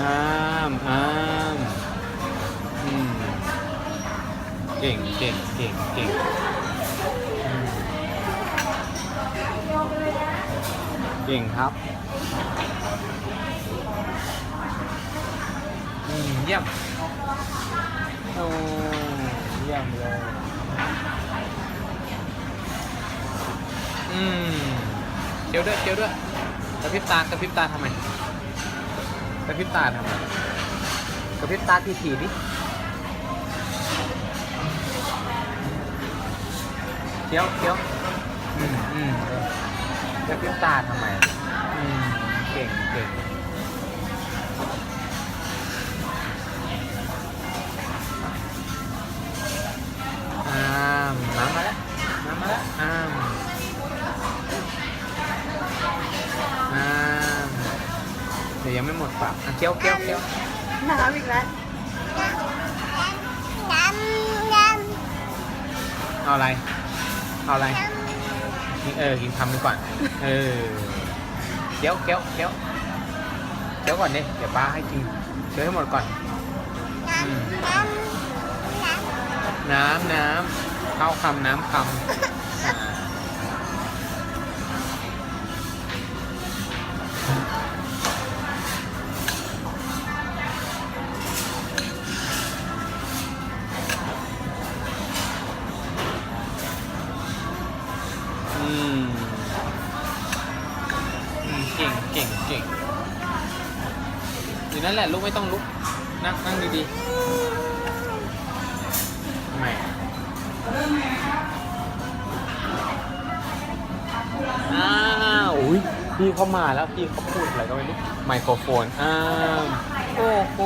อ้ามอืมเก่งเก่งเก่งเก่งเก่งครับอืมเยี่ยมโอ้เยี่ยมเลยอืมเคี้ยวด้วยเคี้ยวด้วยกระพริบตากระพริบตาทำไม กระพริบตาทำไมกระพริบตาทีทีๆดิเคี้ยวเคี้ยวอืมอืมกระพริบตาทำไมอืมเก่งเก่ง ดี๋ยวยังไม่หมดปากอะเคี้ยวเคี้ยวเคี้ยวน้ำอีกแล้วน้ำน้เอาอะไร เอาอะไรำนี่เออ กินคำนี้ก่อน เออเคี้ยวเคี้ยวเคี้ยวเคี้ยวก่อนดิเดี๋ยวป้าให้กินเคี้ยวให้หมดก่อน น้ำน้ำน้ำน้ำน้ำเข้าคำน้ำคำ อยู่นั่นแหละลูกไม่ต้องลุก นั่งนั่งดีๆทำไมอะอ้าวอุ้ยพี่เขามาแล้วพี่เขาพูดอะไรก็ไม่รู้ไมโครโฟนอ้าวโอ้โห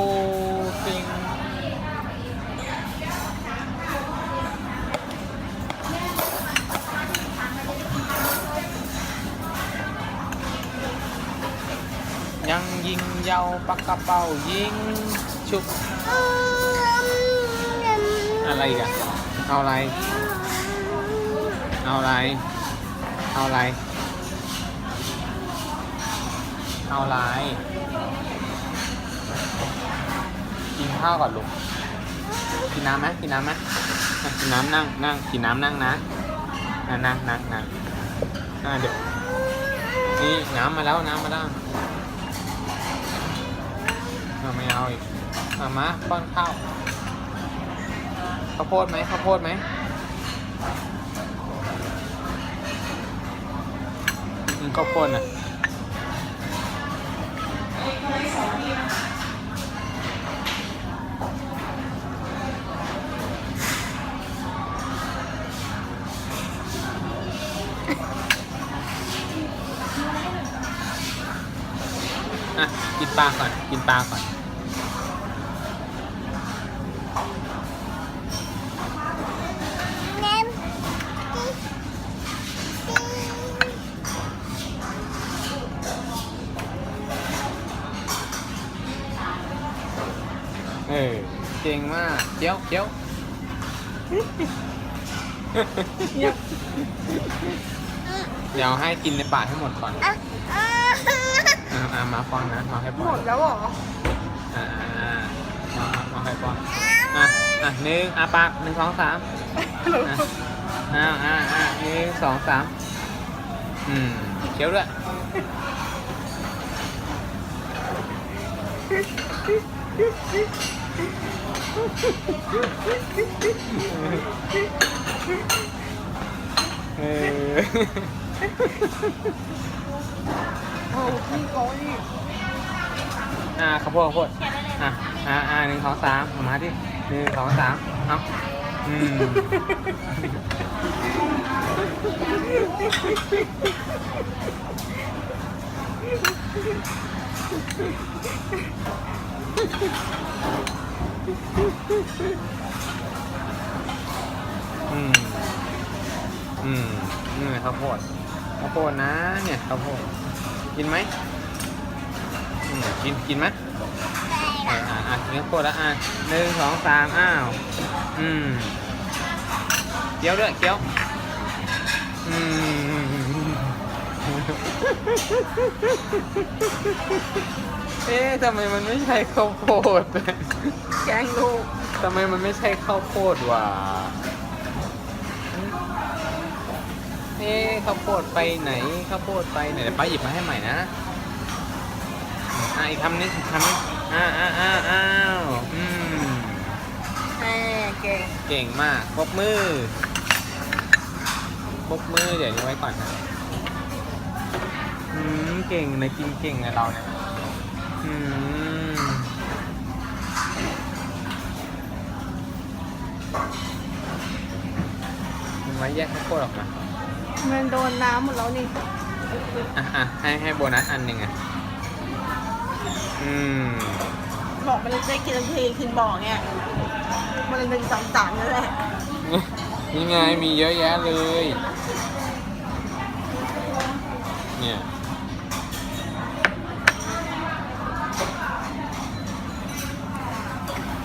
ยิงเยาวปักกระเป๋ายิงชุบอะไรอีกันเอาอะไร เอาอะไร เอาอะไร เอาอะไร กินข้าวก่อนลูก กินน้ำไหมกินน้ำไหมกินน้ำนั่งนั่งกินน้ำนั่งนะอะนั่งนั่งนั่งอะเดี๋ยวนี่น้ำมาแล้วน้ำมาแล้ว เอาไม่เอาอีกเอามาป้อนข้าวข้าวโพดไหมข้าวโพดไหมอืมข้าวโพดน่ะอะกินปลาก่อน กินปลาก่อน เออเก่งมากเคี้ยวเคี้ยวเดี๋ยวให้กินในปากให้หมดก่อนอะอะอ่าอ่ามาฟังนะมาให้หป้มอนดแล้วเหรออ่าอ่าอ่ามามาให้ป้อนอะอะหนึ่งอะปากหนึ่งสองสาม อะอ่าอ่าอ่าหนึ่งสองสามอืมเคี้ยวด้วย เออเอาพี่เขาอีกอ่าข้าวโพดข้าวโพดอะอ่าอ่าหนึ่งสองสามเอามาดิหนึ่งสองสามเอาอืมอ อืม อืมนี่ไงข้าวโพดข้าวโพดนะ เนี่ยข้าวโพดกินไหมอืมกินกินไหมอ่าอ่าอะกินข้าวโพดแล้วอะหนึ่งสองสามอ้าว อืมเคี้ยวด้วยเคี้ยว อืม เอ๊ะทำไมมันไม่ใช่ข้าวโพด แกงลูกทำไมมันไม่ใช่ข้าวโพดวะเอ๊ะข้าวโพดไปไหนข้าวโพดไปไหนเดี๋ยวป้าหยิบมาให้ใหม่นะอะอีกคำนี้อีกคำนี้อ่าอ่าอ่าอ้าวอืมแม่เก่งเก่งมากปรบมือปรบมือเดี๋ยวนี้ไว้ก่อนนะอืมเก่งเลยกินเก่งเลยเราเนี่ย อืมมันไว้แยกข้าวโพดออกมา มันโดนน้ำหมดแล้วนี่อะอะให้ให้โบนัสอันหนึ่งอะ อืม บอกมันเลยได้กินทันทีคินบอกเนี่ยมันเลยหนึ่งสองสามนั่นแหละนี่ไงมีเยอะแยะเลย เนี่ย